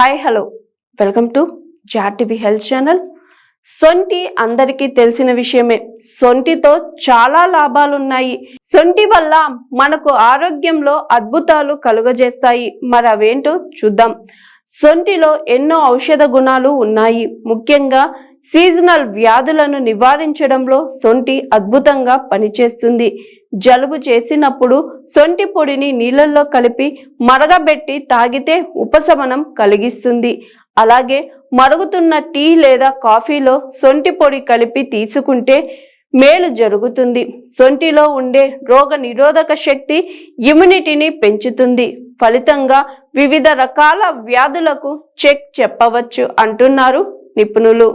Hi hello. Welcome to జాటివి health channel. సొంటి అందరికీ తెలిసిన విషయమే. సొంటితో చాలా లాభాలున్నాయి. సొంటి వల్ల మనకు ఆరోగ్యంలో అద్భుతాలు కలుగజేస్తాయి. మరి అవేంటో చూద్దాం. సొంటిలో ఎన్నో ఔషధ గుణాలు ఉన్నాయి. ముఖ్యంగా సీజనల్ వ్యాధులను నివారించడంలో సొంటి అద్భుతంగా పనిచేస్తుంది. జలుబు చేసినప్పుడు సొంటి పొడిని నీళ్ళల్లో కలిపి మరగబెట్టి తాగితే ఉపశమనం కలిగిస్తుంది. అలాగే మరుగుతున్న టీ లేదా కాఫీలో సొంటి పొడి కలిపి తీసుకుంటే మేలు జరుగుతుంది. సొంటిలో ఉండే రోగ నిరోధక శక్తి ఇమ్యూనిటీని పెంచుతుంది. ఫలితంగా వివిధ రకాల వ్యాధులకు చెక్ చెప్పవచ్చు అంటున్నారు నిపుణులు.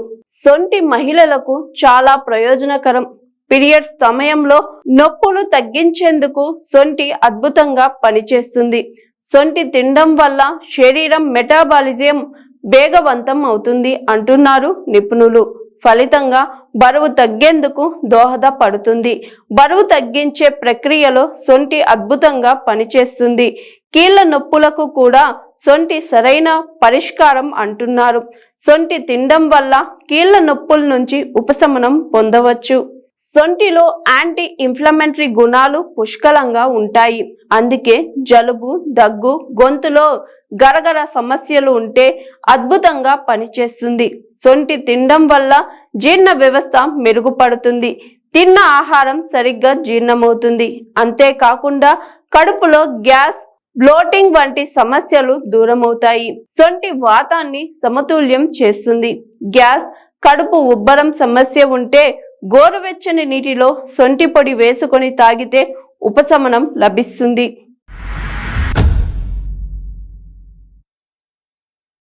సొంటి మహిళలకు చాలా ప్రయోజనకరం. పీరియడ్స్ సమయంలో నొప్పులు తగ్గించేందుకు సొంటి అద్భుతంగా పనిచేస్తుంది. సొంటి తినడం వల్ల శరీరం మెటాబాలిజం వేగవంతం అవుతుంది అంటున్నారు నిపుణులు. ఫలితంగా బరువు తగ్గేందుకు దోహదపడుతుంది. బరువు తగ్గించే ప్రక్రియలో సొంటి అద్భుతంగా పనిచేస్తుంది. కీళ్ళ నొప్పులకు కూడా సొంటి సరైన పరిష్కారం అంటున్నారు. సొంటి తినడం వల్ల కీళ్ళ నొప్పుల నుంచి ఉపశమనం పొందవచ్చు. సొంటిలో యాంటీ ఇన్ఫ్లమెంటరీ గుణాలు పుష్కలంగా ఉంటాయి. అందుకే జలుబు దగ్గు గొంతులో గరగర సమస్యలు ఉంటే అద్భుతంగా పనిచేస్తుంది. సొంటి తినడం వల్ల జీర్ణ వ్యవస్థ మెరుగుపడుతుంది. తిన్న ఆహారం సరిగ్గా జీర్ణమవుతుంది. అంతేకాకుండా కడుపులో గ్యాస్ బ్లోటింగ్ వంటి సమస్యలు దూరమవుతాయి. సొంటి వాతాన్ని సమతుల్యం చేస్తుంది. గ్యాస్ కడుపు ఉబ్బరం సమస్య ఉంటే గోరువెచ్చని నీటిలో సొంటి పొడి వేసుకొని తాగితే ఉపశమనం లభిస్తుంది.